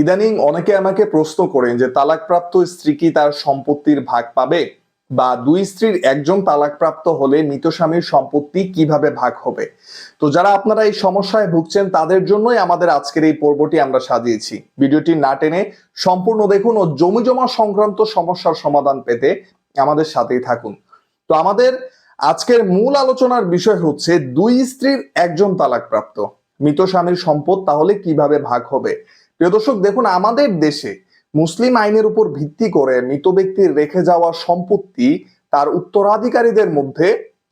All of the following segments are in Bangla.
ইদানিং অনেকে আমাকে প্রশ্ন করেন যে তালাকপ্রাপ্ত স্ত্রী কি তার সম্পত্তির ভাগ পাবে? বা দুই স্ত্রীর একজন তালাকপ্রাপ্ত হলে মৃত স্বামীর সম্পত্তি কীভাবে ভাগ হবে? তো যারা আপনারা এই সমস্যায় ভুগছেন, তাদের জন্যই আমাদের আজকের এই পর্বটি আমরা সাজিয়েছি। ভিডিওটি না টেনে সম্পূর্ণ দেখুন ও জমি জমা সংক্রান্ত সমস্যার সমাধান পেতে আমাদের সাথেই থাকুন। তো আমাদের আজকের মূল আলোচনার বিষয় হচ্ছে, দুই স্ত্রীর একজন তালাকপ্রাপ্ত। মৃত স্বামীর সম্পদ তাহলে কীভাবে ভাগ হবে? প্রিয় দর্শক, দেখুন, আমাদের দেশে মুসলিম আইনের উপর ভিত্তি করে মৃত ব্যক্তির রেখে যাওয়া সম্পত্তি তার উত্তরাধিকারীদের মধ্যে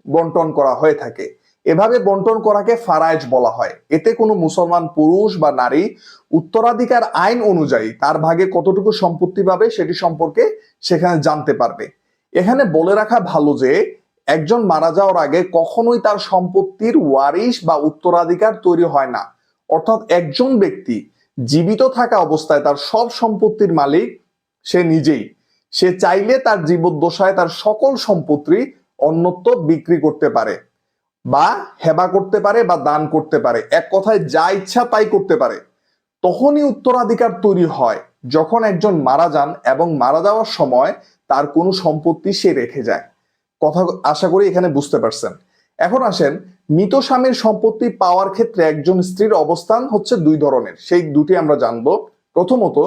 বন্টন করা হয়ে থাকে। এভাবে বন্টন করাকে ফারাইজ বলা হয়। এতে কোনো মুসলমান পুরুষ বা নারী উত্তরাধিকার আইন অনুযায়ী তার ভাগে কতটুকু সম্পত্তি পাবে সেটি সম্পর্কে সেখানে জানতে পারবে। এখানে বলে রাখা ভালো যে, একজন মারা যাওয়ার আগে কখনোই তার সম্পত্তির ওয়ারিশ বা উত্তরাধিকার তৈরি হয় না। অর্থাৎ একজন ব্যক্তি জীবিত থাকা অবস্থায় তার সব সম্পত্তির মালিক সে নিজেই। সে চাইলে তার জীবদ্দশায় তার সকল সম্পত্তি অন্যত্র বিক্রি করতে পারে বা হেবা করতে পারে বা দান করতে পারে। এক কথায় যা ইচ্ছা তাই করতে পারে। তখনই উত্তরাধিকার তৈরি হয় যখন একজন মারা যান এবং মারা যাওয়ার সময় তার কোনো সম্পত্তি সে রেখে যায়। কথা আশা করি এখানে বুঝতে পারছেন। এখন আসেন, মৃত স্বামীর সম্পত্তি পাওয়ার ক্ষেত্রে একজন স্ত্রীর অবস্থান হচ্ছে দুই ধরনের। সেই দুটি আমরা জানব। প্রথমত,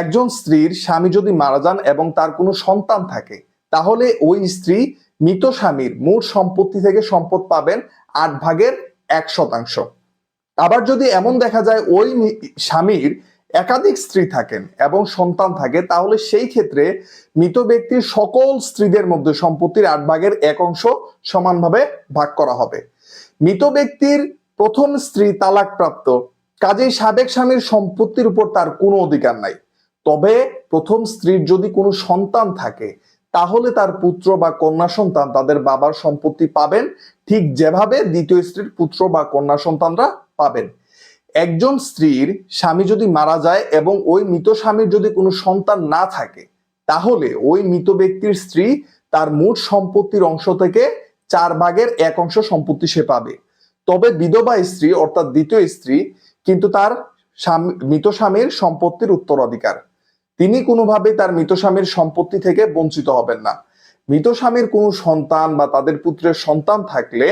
একজন স্ত্রীর স্বামী যদি মারা যান এবং তার কোনো সন্তান থাকে, তাহলে ওই স্ত্রী মৃত স্বামীর মোট সম্পত্তি থেকে সম্পদ পাবেন আট ভাগের এক শতাংশ। আবার যদি এমন দেখা যায়, ওই স্বামীর একাধিক স্ত্রী থাকেন এবং সন্তান থাকে, তাহলে সেই ক্ষেত্রে মৃত ব্যক্তির সকল স্ত্রীদের মধ্যে সম্পত্তির আট ভাগের এক অংশ সমানভাবে ভাগ করা হবে। মৃত ব্যক্তির প্রথম স্ত্রী তালাকপ্রাপ্ত, কাজেই সাবেক স্বামীর সম্পত্তির উপর তার কোনো অধিকার নাই। তবে প্রথম স্ত্রীর যদি কোনো সন্তান থাকে, তাহলে তার পুত্র বা কন্যা সন্তান তাদের বাবার সম্পত্তি পাবেন, ঠিক যেভাবে দ্বিতীয় স্ত্রীর পুত্র বা কন্যা সন্তানরা পাবেন। একজন স্ত্রীর স্বামী যদি মারা যায় এবং ওই মৃত স্বামীর যদি কোনো সন্তান না থাকে, তাহলে ওই মৃত ব্যক্তির স্ত্রী তার মোট সম্পত্তির অংশ থেকে চার ভাগের এক অংশ সম্পত্তি সে পাবে। তবে বিধবা স্ত্রী অর্থাৎ দ্বিতীয় স্ত্রী কিন্তু তার মৃত স্বামীর সম্পত্তির উত্তরাধিকার। তিনি কোনোভাবে তার মৃত স্বামীর সম্পত্তি থেকে বঞ্চিত হবেন না। মৃত স্বামীর কোনো সন্তান বা তাদের পুত্রের সন্তান থাকলে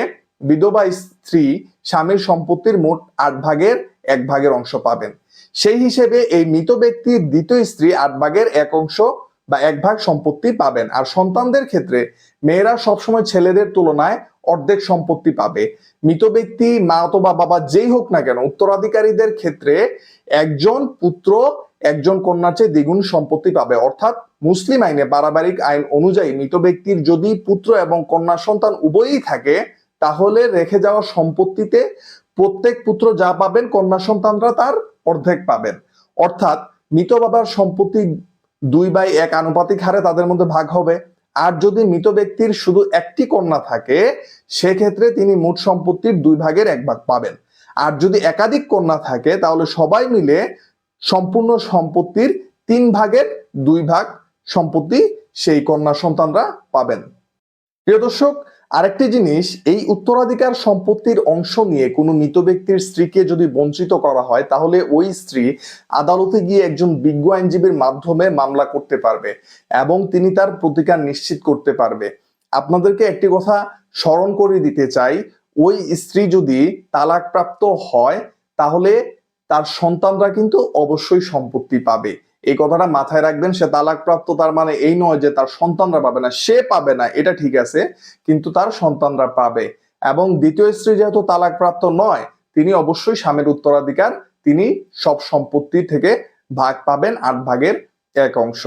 বিধবা স্ত্রী স্বামীর সম্পত্তির মোট আট ভাগের এক ভাগের অংশ পাবেন। সেই হিসেবে এই মৃত ব্যক্তির দ্বিতীয় স্ত্রী আট ভাগের এক অংশ বা এক ভাগ সম্পত্তি পাবেন। আর সন্তানদের ক্ষেত্রে মেয়েরা সবসময় ছেলেদের তুলনায় অর্ধেক সম্পত্তি পাবে। মৃত ব্যক্তি, মা অথবা বাবা যেই হোক না কেন, উত্তরাধিকারীদের ক্ষেত্রে একজন পুত্র, একজন কন্যার চেয়ে দ্বিগুণ সম্পত্তি পাবে। অর্থাৎ মুসলিম আইনে পারিবারিক আইন অনুযায়ী মৃত ব্যক্তির যদি পুত্র এবং কন্যা সন্তান উভয়ই থাকে, তাহলে রেখে যাওয়া সম্পত্তিতে প্রত্যেক পুত্র যা পাবেন কন্যা সন্তানরা তার অর্ধেক পাবেন। অর্থাৎ মৃত বাবার সম্পত্তি দুই বাই এক আনুপাতিক হারে তাদের মধ্যে ভাগ হবে। আর যদি মৃত ব্যক্তির শুধু একটি কন্যা থাকে, সেক্ষেত্রে তিনি মোট সম্পত্তির দুই ভাগের এক ভাগ পাবেন। আর যদি একাধিক কন্যা থাকে, তাহলে সবাই মিলে সম্পূর্ণ সম্পত্তির তিন ভাগের দুই ভাগ সম্পত্তি সেই কন্যা সন্তানরা পাবেন। প্রিয় দর্শক আরেকটি জিনিস, এই উত্তরাধিকার সম্পত্তির অংশ নিয়ে কোনো মৃত ব্যক্তির স্ত্রীকে যদি বঞ্চিত করা হয়, তাহলে ওই স্ত্রী আদালতে গিয়ে একজন বিজ্ঞ আইনজীবীর মাধ্যমে মামলা করতে পারবে এবং তিনি তার প্রতিকার নিশ্চিত করতে পারবে। আপনাদেরকে একটি কথা স্মরণ করে দিতে চাই, ওই স্ত্রী যদি তালাকপ্রাপ্ত হয়, তাহলে তার সন্তানরা কিন্তু অবশ্যই সম্পত্তি পাবে। এই কথাটা মাথায় রাখবেন, সে তালাকপ্রাপ্ত, তার মানে এই নয় যে তার সন্তানরা পাবে না, সে পাবে না, এটা ঠিক আছে, কিন্তু তার সন্তানরা পাবে। এবং দ্বিতীয় স্ত্রী যেহেতু তালাকপ্রাপ্ত নয়, তিনি অবশ্যই স্বামীর উত্তরাধিকার, তিনি সব সম্পত্তি থেকে ভাগ পাবেন আট ভাগের এক অংশ।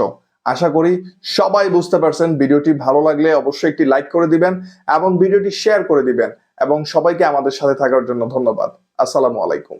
আশা করি সবাই বুঝতে পারছেন, ভিডিওটি ভালো লাগলে অবশ্যই একটি লাইক করে দিবেন এবং ভিডিওটি শেয়ার করে দিবেন। এবং সবাইকে আমাদের সাথে থাকার জন্য ধন্যবাদ। আসসালামু আলাইকুম।